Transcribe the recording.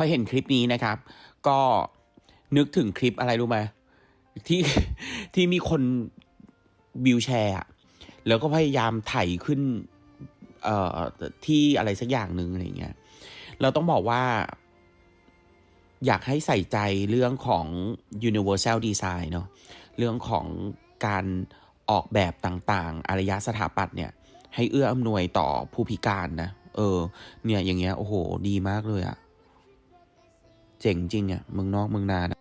พอเห็นคลิปนี้นะครับ ก็นึกถึงคลิปอะไรรู้ไหมที่ที่มีคนวิวแชร์แล้วก็พยายามไถขึ้น เอ่อที่อะไรสักอย่างหนึ่งอะไรเงี้ยเราต้องบอกว่า อยากให้ใส่ใจเรื่องของ universal design เนาะเรื่องของการออกแบบต่างๆ อารยสถาปัตย์เนี่ย ให้เอื้ออำนวยต่อผู้พิการนะ เออ เนี่ยอย่างเงี้ยโอ้โห ดีมากเลยอะ เจ๋งจริงอะเมืองนอกเมืองนานะ